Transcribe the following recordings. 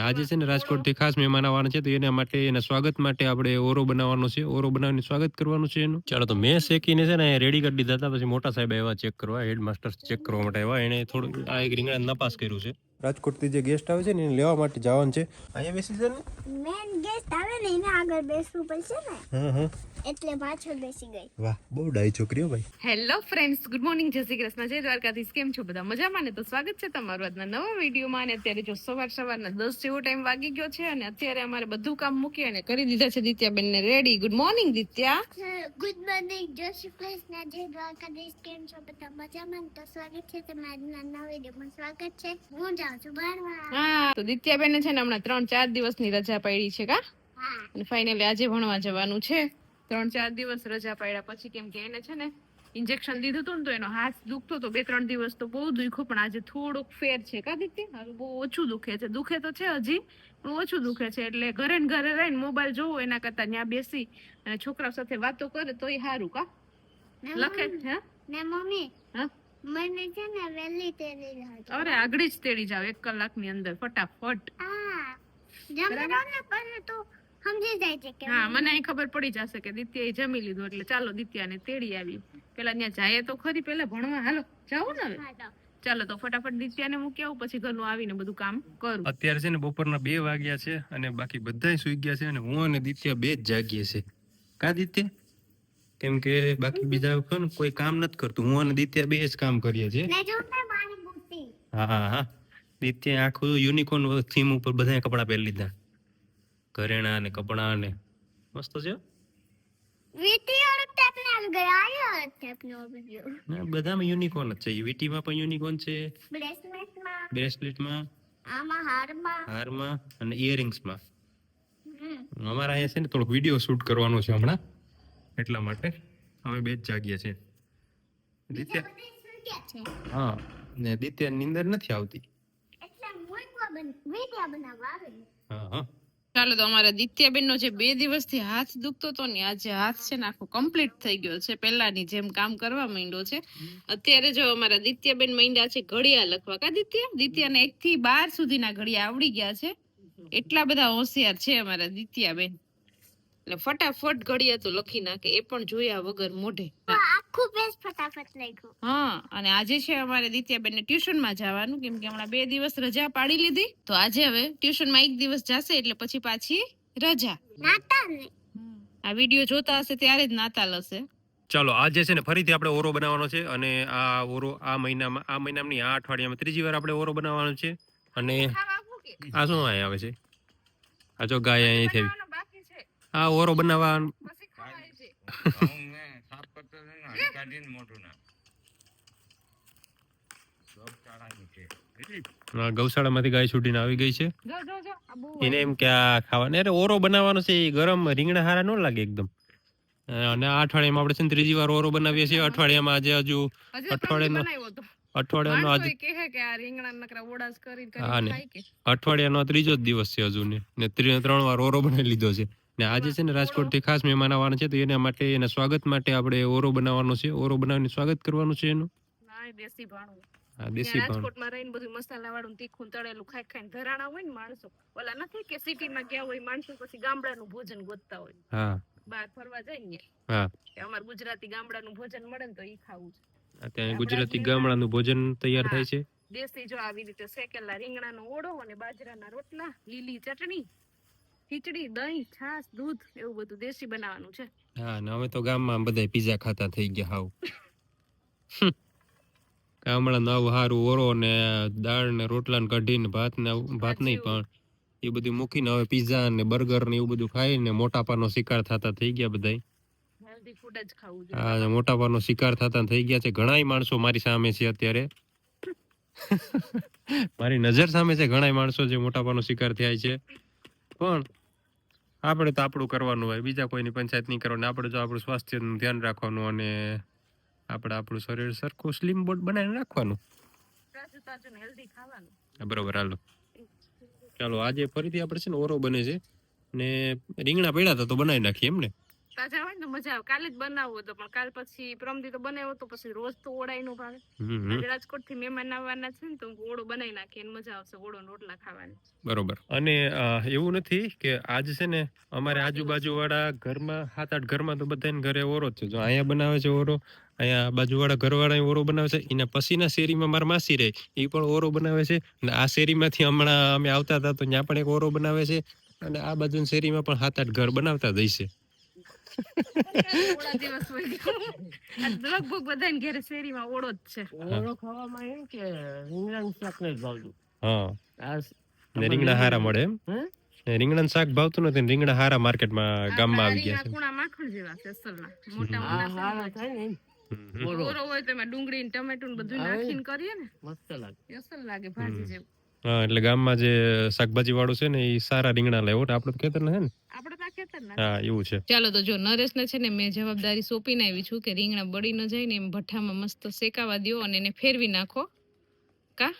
આજે છે ને રાજકોટથી ખાસ મહેમાન આવવાના છે, તો એના માટે, એના સ્વાગત માટે આપણે ઓરો બનાવવાનો છે. ઓરો બનાવીને સ્વાગત કરવાનું છે એનું. ચાલો, તો મેં શેકીને છે ને રેડી કરી દીધા હતા, પછી મોટા સાહેબ આવ્યા ચેક કરવા હેડ માસ્ટર ચેક કરવા માટે આવ્યા. એને થોડું આ એક રીંગણા નપાસ કર્યું છે. રાજકોટથી જે ગેસ્ટ આવે છે ને એને લેવા માટે જવાનું છે. અહીંયા બેસી છે ને. મેન ગેસ્ટ આવે ને એને આગળ બેસવું પડશે ને. હા હા એટલે પાછળ બેસી ગઈ. વાહ બહુ ડાઈ છોકરીઓ ભાઈ. હેલો ફ્રેન્ડ્સ ગુડ મોર્નિંગ જય શ્રી કૃષ્ણ. જય દ્વારકાધીશ. કેમ છો બધા? મજામાં ને? તો સ્વાગત છે તમારું આજના નવા વિડીયોમાં. અને અત્યારે જો સવાર સવારના દસ જેવો ટાઈમ વાગી ગયો છે અને અત્યારે અમારે બધું કામ મૂકી અને કરી દીધા છે દિત્યાબેન ને ready good morning Ditya good morning Jai Shri Krishna. જય દ્વારકાધીશ. કેમ છો બધા? મજામાં ને? તો સ્વાગત છે તમારા આજના નવા વિડીયોમાં. સ્વાગત છે. હું હા તો દિત્યાબેન છે ને હમણાં ત્રણ ચાર દિવસની રજા પડી છે કા? અને ફાઇનલી આજે ભણવા જવાનું છે. ત્રણ ચાર દિવસ રજા પડ્યા પછી કેમ કે એને છે ને ઇન્જેક્શન દીધું હતું ને તો એનો હાથ દુખતો તો બે ત્રણ દિવસ તો બહુ દુખ્યો પણ આજે થોડોક ફેર છે કા દીદી હવે બહુ ઓછું દુખે છે. દુખે તો છે હજી પણ ઓછું દુખે છે. એટલે ઘરે ને ઘરે રહીને મોબાઈલ જોવો એના કરતા ત્યાં બેસી અને છોકરા સાથે વાતો કરે તોય સારું કા? લખે મમ્મી- ને મમ્મી હા? મને છે ને વહેલી તેડી જાવ અરે આગળ જ તેડી જાવ એક કલાકની અંદર ફટાફટ. હા. જમવાનો ને પછી તો સમજી જાય છે કે હા મને અહીં ખબર પડી જશે કે દિત્યાએ જમી લીધું એટલે ચાલો દિત્યાને તેડી આવી. પેલા ત્યાં જાય તો ખરી પેલા ભણવા. હાલો જાવું ને હવે. ચાલો તો ફટાફટ દિત્યાને મૂકી આવું પછી ઘરનું આવીને બધું કામ કરું. અત્યારે છે ને બપોરના બે વાગ્યા છે અને બાકી બધા સુઈ ગયા છે અને હું અને દિત્યા બે જ જાગીએ છે કા દિત્ય? કેમ કે બાકી બીજા કોણ કોઈ કામ નથી કરતું. હું અને દિત્ય બે જ કામ કરીએ છીએ. હા હા દિત્ય આખું યુનિકોર્ન થીમ ઉપર બધા કપડા પહેરી લીધા. ઘરેણા ને કપડા ને. મસ્ત છે બધામાં યુનિકોર્ન છે. વીટીમાં પણ યુનિકોર્ન છે. બ્રેસલેટમાં. હારમાં. અને ઇયરિંગ્સમાં અમારા અહીંયા છે ને થોડોક વીડિયો શૂટ કરવાનો છે હમણાં. એટલા માટે. અમે બે જ જાગીએ છીએ. દિત્યા હા, ને દિત્યા નીંદર નથી આવતી. ચાલો તો અમારા દિત્યાબેન નો જે બે દિવસથી હાથ દુખતો હતો ને આજે હાથ છે ને, આખો કમ્પ્લીટ થઈ ગયો છે. પહેલાની જેમ કામ કરવા માંડ્યો છે. અત્યારે જો અમારા દિત્યાબેન માંડ્યા છે ઘડિયા લખવા. કા દિત્યા? દિત્યાને એક થી બાર સુધીના ઘડિયા આવડી ગયા છે. એટલા બધા હોશિયાર છે અમારા દિત્યાબેન. એટલે ફટાફટ ઘડિયા તો લખી નાખે એ પણ જોયા વગર મોઢે. આખું પેજ ફટાફટ લખ્યું. હા અને આજે છે અમારે દિત્યાબેનને ટ્યુશનમાં જવાનું કેમ કે હમણાં બે દિવસ રજા પાડી લીધી. તો આજે હવે ટ્યુશનમાં એક દિવસ જશે એટલે પછી પાછી રજા. આ વીડિયો જોતા હશે ત્યારે જ નાતાલ હશે. ચાલો આજે છે ને ફરીથી આપણે ઓરો બનાવવાનો છે અને આ ઓરો આ મહિનામાં આ મહિનામાં આ અઠવાડિયામાં ત્રીજી વાર આપણે ઓરો બનાવવાનો છે અને આ શું અહીં આવે છે? આ જો ગાય અહીંથી આવી આ ઓરો બનાવવા ગૌશાળામાંથી ગાય છૂટીને આવી ગઈ છે. જો જો જો આ બહુ એને એમ કે આ ખાવાનું. અરે ઓરો બનાવવાનો છે એ ગરમ રીંગણા હારા ન લાગે એકદમ. અને આ અઠવાડિયામાં આપણે છે ને ત્રીજી વાર ઓરો બનાવીએ છીએ. અઠવાડિયામાં આજે હજુ અઠવાડિયાનો- અઠવાડિયાનો આજે કહે કે આ રીંગણા નકરા ઓડાસ કરી હા કરી ને. ખાય કે. અઠવાડિયાનો ત્રીજો જ દિવસ છે હજુ ને ને ત્રણ વાર ઓરો બનાવી લીધો છે. ને આજે છે ને રાજકોટથી ખાસ મહેમાન આવવાના છે તો એના માટે એના સ્વાગત માટે આપણે ઓરો બનાવવાનો છે. ઓરો બનાવીને સ્વાગત કરવાનું છે એનું? દેશી ભાણું. દેશી રાજકોટમાં રહીને બધું મસાલા વાળું તીખું તળેલું ખાઈ ખાઈને ધરાણા હોય ને માણસો ઓલા નથી કે સિટીમાં ગયા હોય માણસો પછી ગામડાનું ભોજન ગોતતા હોય. હા. બહાર ફરવા જાય ને હા. કે અમારે ગુજરાતી ગામડાનું ભોજન મળે ને તો ઈ ખાવું છે. અત્યારે ગુજરાતી ગામડાનું ભોજન તૈયાર થાય છે? દેશી જો આવી રીતે શેકેલા રીંગણાનો ઓળો અને બાજરાના રોટલા લીલી ચટણી ખીચડી દહીં છાસ દૂધ એવું બધું દેશી બનાવવાનું છે. હા ને અમે તો ગામમાં બધા પીઝા ખાતા થઈ ગયા હાવ. ગામડા નવ હારું ઓરો ને દાળ ને રોટલા ને કઢી ને ભાત ને ભાત નહીં પણ એ બધું મૂકીને હવે પીઝા ને બર્ગર ને એવું બધું ખાઈને મોટાપાનો શિકાર થતા થઈ ગયા બધા હેલ્ધી ફૂડ જ ખાવું હા જોઈએ મોટાપાનો શિકાર થતા થઈ ગયા છે. ઘણાય માણસો મારી સામે છે અત્યારે. મારી નજર સામે છે ઘણાય માણસો જે મોટાપાનો શિકાર થયા છે. પણ આપણે તો આપણું કરવાનું હોય. બીજા કોઈની પંચાયત નહીં કરવાની. આપણે જો આપણું સ્વાસ્થ્યનું ધ્યાન રાખવાનું અને આપણે આપણું શરીર સરખું સ્લિમ બોર્ડ બનાવીને રાખવાનું. બરોબર, હાલો. ચાલો, આજે ફરીથી આપણે છે ને ઓરો બને છે ને રીંગણા પડ્યા હતા તો બનાવી નાખીએ એમ ને? તાજા હોય ને મજા આવે. કાલે જ બનાવવો હતો પણ કાલ પછી પ્રમદી તો બનાવ્યો તો પછી રોજ તો ઓળાઈ નો ભાવે. રાજકોટથી મહેમાન આવવાના છે ને તો ઓળો બનાવી નાખીએ એને મજા આવશે ઓળો રોટલા ખાવાની. બરોબર. અને એવું નથી કે આજ છે ને અમારે આજુબાજુ વાળા ઘરમાં સાત આઠ ઘરમાં તો બધાને ઘરે ઓરો જ છે. જો અહીંયા બનાવે છે ઓરો અહીંયા બાજુવાળા ઘરવાળા ઓરો બનાવે છે એના પછીના શેરીમાં મારા માસી રહે એ પણ ઓરો બનાવે છે. અને આ શેરીમાંથી હમણાં અમે આવતા હતા તો ત્યાં પણ એક ઓરો બનાવે છે. અને આ બાજુ શેરીમાં પણ સાત આઠ ઘર બનાવતા જ હશે દિવસ હોય લગભગ બધાને ઘરે શેરીમાં ઓળો જ છે ઓળો ખાવામાં એમ કે રીંગણાનું શાક ભાવતું. હા. રીંગણા હારા મળે એમ? હે? ને રીંગણાનું શાક ભાવતું નથી રીંગણા હારા માર્કેટમાં ગામમાં આવી ગયા છે. કુણા માખણ જેવા છે અસલના મોટા હારા થાય ને એમ. હમ હમ. ઓળો ઓરો હોય તો એમાં ડુંગળી ટમેટું બધું નાખીને કરીએ ને. મસ્ત લાગે. અસલ લાગે ભાજી જેવું. હા એટલે ગામમાં જે શાકભાજી વાળું છે ને એ સારા રીંગણા લેવો ને આપણે તો ખેતર હે ને? આપણે તો ખેતર ના હા એવું છે. ચાલો તો જો નરેશ ને છે ને મેં જવાબદારી સોંપીને આવી છું કે રીંગણા બળી ન જાય ને એમ ભઠ્ઠામાં મસ્ત શેકાવા દ્યો અને એને ફેરવી નાખો. કા?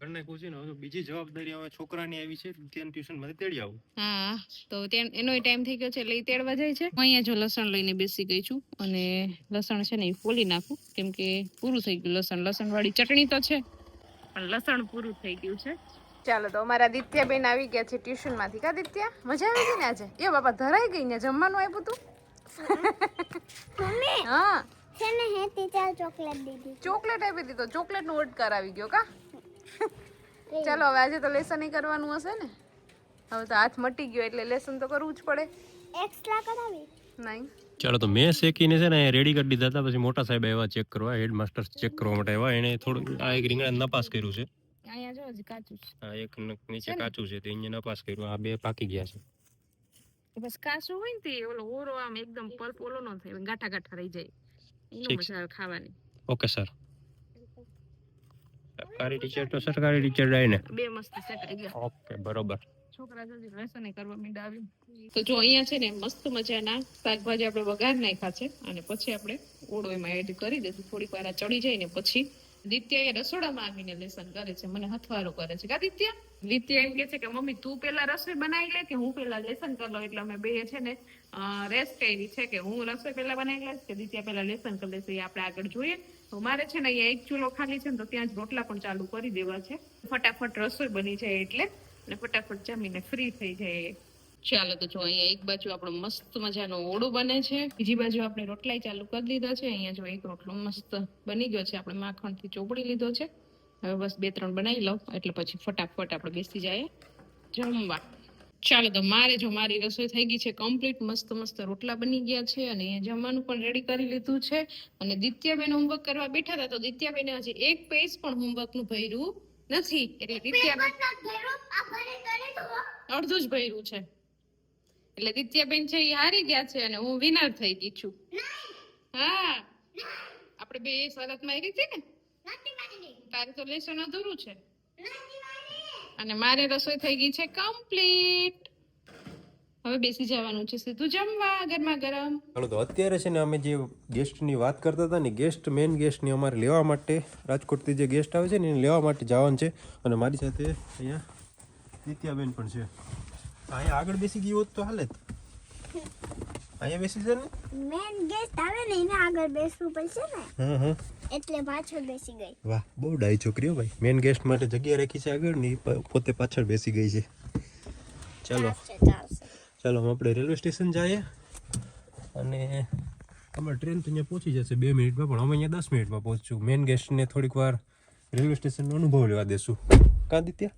ઘરને પૂછી ને બીજી જવાબદારી હવે છોકરાની આવી છે ત્યાં ટ્યુશનમાંથી તેડી આવું. હા તો ત્યાં એનો ટાઈમ થઈ ગયો છે એટલે એ તેડવા જાય છે. હું અહીંયા જો લસણ લઈને બેસી ગઈ છું અને લસણ છે ને એ ફોલી નાખું કેમ કે પૂરું થઈ ગયું લસણ. લસણ વાળી ચટણી તો છે. પણ લસણ પૂરું થઈ ગયું છે. ચાલો તો અમારા દિત્યાબેન આવી ગયા છે ટ્યુશનમાંથી કા દિત્યા? મજા આવી ગઈ ને આજે? એ બાપા ધરાઈ ગઈ ને? જમવાનું આપ્યું તું? હા. છે ને હે ટીચર ચોકલેટ દીધી. ચોકલેટ આપી દીધો ચોકલેટ નો ઓર્ડર આવી ગયો કા? ચાલો હવે આજે તો લેસન કરવાનું હશે ને? હવે તો હાથ મટી ગયો એટલે લેસન તો કરવું જ પડે. એક્સ્ટ્રા કરાવી? નહીં. ચાલો તો મેં શેકીને છે ને રેડી કરી દીધા હતા. પછી મોટા સાહેબ આવ્યા ચેક કરવા હેડ માસ્ટર ચેક કરવા માટે આવ્યા એને થોડું આ એક રીંગણા નપાસ કર્યું છે. અહીંયા જો હજી કાચું છે. આ એક નીચે કાચું છે તે અહીંયા નપાસ કર્યું. આ બે પાકી ગયા છે. બસ કાચું હોય ને તે ઓલો ઓરો આમ એકદમ પલ્પ ઓલો નો થાય ગાંઠા ગાંઠા રહી જાય. એનો મજા આવે ખાવાની. ઓકે સર સરકારી ટીચર તો સરકારી ટીચર રહે ને. બે મસ્ત ઓકે બરોબર. તો જો અહીંયા છે ને મસ્ત મજાના શાકભાજી આપણે વઘાર નાખ્યા છે અને પછી આપણે ઓળો એમાં એડ કરી દઈશું. થોડીક વાર ચડી જાય ને પછી દિત્યા એ રસોડામાં આવીને લેસન કરે છે, મને હથવારો કરે છે. કા દિત્યા? દિત્યા એમ કે છે કે, મમ્મી, તું પેલા રસોઈ બનાવી લે કે હું પેલા લેસન કરી લઉં? એટલે અમે બે છે ને રેસ્ટ કરી છે કે હું રસોઈ પેલા બનાવી લઈશ કે દિત્યા પેલા લેસન કરી લેશે એ આપણે આગળ જોઈએ. તો મારે છે ને અહીંયા એક ચૂલો ખાલી છે ને તો ત્યાં જ રોટલા પણ ચાલુ કરી દેવા છે. ફટાફટ રસોઈ બની જાય એટલે અને ફટાફટ જમીને ફ્રી થઈ જાય ચાલો તો જો અહીંયા એક બાજુ આપણો મસ્ત મજાનો ઓળો બને છે. બીજી બાજુ આપણે રોટલાય ચાલુ કરી દીધા છે. અહીંયા જો એક રોટલો મસ્ત બની ગયો છે. આપણે માખણથી ચોપડી લીધો છે. હવે બસ બે ત્રણ બનાવી લઉં. એટલે પછી ફટાફટ આપણે બેસી જાય જમવા. ચાલો તો મારે જો મારી રસોઈ થઈ ગઈ છે કમ્પ્લીટ મસ્ત મસ્ત રોટલા બની ગયા છે. અને જમવાનું પણ રેડી કરી લીધું છે. અને દિત્યાબેન હોમવર્ક કરવા બેઠા હતા. તો દિત્યાબેને હજી એક પેજ પણ હોમવર્કનું ભર્યું. નથી એટલે અડધું જ ભર્યું છે. એટલે દિત્યાબેન છે એ હારી ગયા છે અને હું વિનર થઈ ગઈ છું. હા. આપણે બે શરતમાં આવી હતી ને. તારે તો લેસન અધૂરું છે. અને મારે રસોઈ થઈ ગઈ છે કમ્પ્લીટ હવે બેસી જવાનું છે. સીધું જમવા ગરમા ગરમ. ચાલો તો અત્યારે છે ને અમે જે ગેસ્ટની વાત કરતા હતા ને ગેસ્ટ મેઇન ગેસ્ટની અમારે લેવા માટે રાજકોટથી જે ગેસ્ટ આવે છે ને એને લેવા માટે જવાનું છે. અને મારી સાથે અહીંયા નિત્યાબેન પણ છે. અહીંયા આગળ બેસી ગયું હોત તો હાલે જ. અહીંયા બેસી છે ને? મેન ગેસ્ટ આવે ને એને આગળ બેસવું પડશે ને. હા હા એટલે પાછળ બેસી ગઈ. વાહ બહુ ડાઈ છોકરીઓ ભાઈ. મેઇન ગેસ્ટ માટે જગ્યા રાખી છે આગળની પોતે પાછળ બેસી ગઈ છે ચાલો. ચાલો આપણે રેલવે સ્ટેશન જઈએ. અને અમારે ટ્રેન તો અહીંયા પહોંચી જશે બે મિનિટમાં પણ અમે અહીંયા દસ મિનિટમાં પહોંચશું. મેઇન ગેસ્ટને થોડીક વાર રેલવે સ્ટેશનનો અનુભવ લેવા દેશું. કાં દિત્યા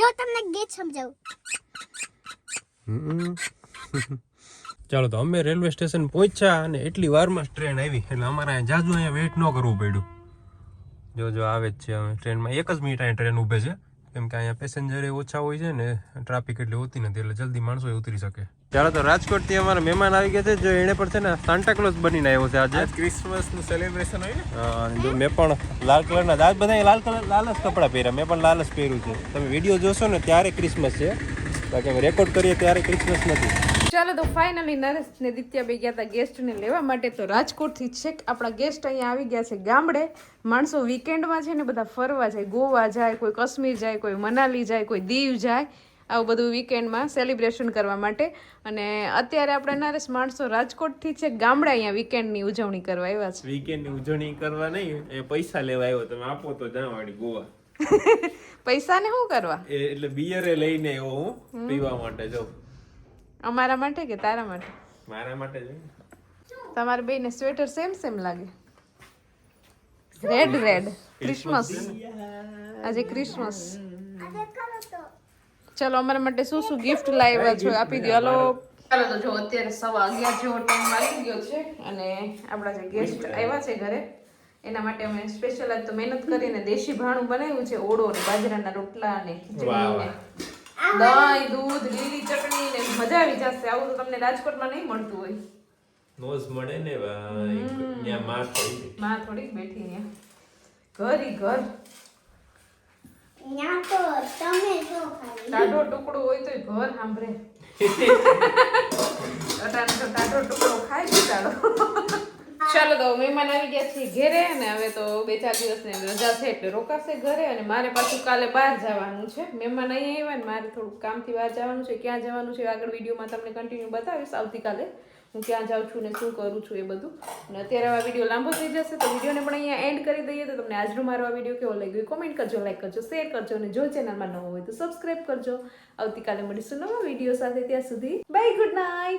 જો તમને ગેટ સમજાવું. ચાલો તો અમે રેલવે સ્ટેશન પહોંચ્યા અને એટલી વારમાં જ ટ્રેન આવી. એટલે અમારે અહીંયા જાજુ અહીંયા વેઇટ ન કરવું પડ્યું. જો જો આવે જ છે. અમે ટ્રેનમાં એક જ મિનિટ અહીંયા ટ્રેન ઊભે છે. કેમ કે અહીંયા પેસેન્જર ઓછા હોય છે ને ટ્રાફિક એટલી હોતી નથી એટલે જલ્દી માણસો ઉતરી શકે. ચાલો તો રાજકોટથી અમારા મહેમાન આવી ગયા છે જો એને પણ છે ને સાન્ટાક્લોઝ બનીને આવ્યો છે આજે. ક્રિસમસનું સેલિબ્રેશન હોય ને? અને જો મેં પણ લાલ કલરના આજ બધા લાલ કલર લાલ જ કપડાં પહેર્યા મેં પણ લાલ જ પહેર્યું છે. તમે વીડિયો જોશો ને ત્યારે ક્રિસમસ છે. બાકી અમે રેકોર્ડ કરીએ ત્યારે ક્રિસમસ નથી. ચાલો તો ફાઇનલી નરેશ ને દિત્યાબે ગયા હતા ગેસ્ટને લેવા માટે. તો રાજકોટથી છેક આપણા ગેસ્ટ અહીંયા આવી ગયા છે ગામડે. માણસો વીકેન્ડમાં છે ને બધા ફરવા જાય ગોવા જાય કોઈ કાશ્મીર જાય કોઈ મનાલી જાય કોઈ દીવ જાય. આવું બધું વીકેન્ડમાં સેલિબ્રેશન કરવા માટે. અને અત્યારે આપણે નરેશ માણસો રાજકોટથી છે ગામડા અહીંયા વીકેન્ડની ઉજવણી કરવા આવ્યા છે. વીકેન્ડની ઉજવણી કરવા નહીં એ પૈસા લેવા આવ્યો તમે. આપો તો જાણવાડી ગોવા. પૈસાને શું કરવા? એટલે બિયરે લઈને આવ્યો હું પીવા માટે જો. અમારા માટે કે તારા માટે? મારા માટે જ બે ને? સ્વેટર સેમ સેમ લાગે રેડ રેડ ક્રિસમસ આજે ક્રિસમસ આજે કરો તો ચલો અમારા માટે શું શું ગિફ્ટ લાવ્યા છો? આપી દો હલો ચાલો તો જો અત્યારે સવા અગિયાર જેવો ટાઈમ આવી ગયો છે અને આપણા જે ગેસ્ટ આવ્યા છે ઘરે એના માટે અમે સ્પેશિયલ આજ તો મહેનત કરીને દેશી ભાણું બનાવ્યું છે ઓળો ને બાજરાના રોટલા અને ખીચડી ને દહીં દૂધ લીલી ચટણી ને મજા આવી જશે. આવું તો તમને રાજકોટમાં નહીં મળતું હોય. મોજ મળે ને ભાઈ. ત્યાં માં થોડી માં થોડીક બેઠી ને ઘર ઈ ઘર. ત્યાં તો તમે જો ખાલી. ટાઢો ટુકડો હોય તોય ઘર સાંભળે. અટાણે તો ટાઢો ટુકડો ખાય બિચારો ચાલો તો મહેમાન આવી ગયા છે ઘેરે અને હવે તો બે ચાર દિવસની રજા છે એટલે રોકાશે ઘરે અને મારે પાછું કાલે બહાર જવાનું છે. મહેમાન અહીંયા આવ્યા ને મારે થોડુંક કામથી બહાર જવાનું છે. ક્યાં જવાનું છે આગળ વિડીયોમાં તમને કન્ટિન્યુ બતાવીશ આવતીકાલે. હું ક્યાં જાઉં છું ને શું કરું છું એ બધું. અને અત્યારે આ વીડિયો લાંબો થઈ જશે તો વિડીયોને પણ અહીંયા એન્ડ કરી દઈએ તો તમને આજનો મારો આ વીડિયો કેવો લાગ્યો કોમેન્ટ કરજો લાઈક કરજો શેર કરજો અને જો ચેનલમાં નવો હોય તો સબસ્ક્રાઈબ કરજો. આવતીકાલે મળીશું નવા વીડિયો સાથે ત્યાં સુધી. Bye good night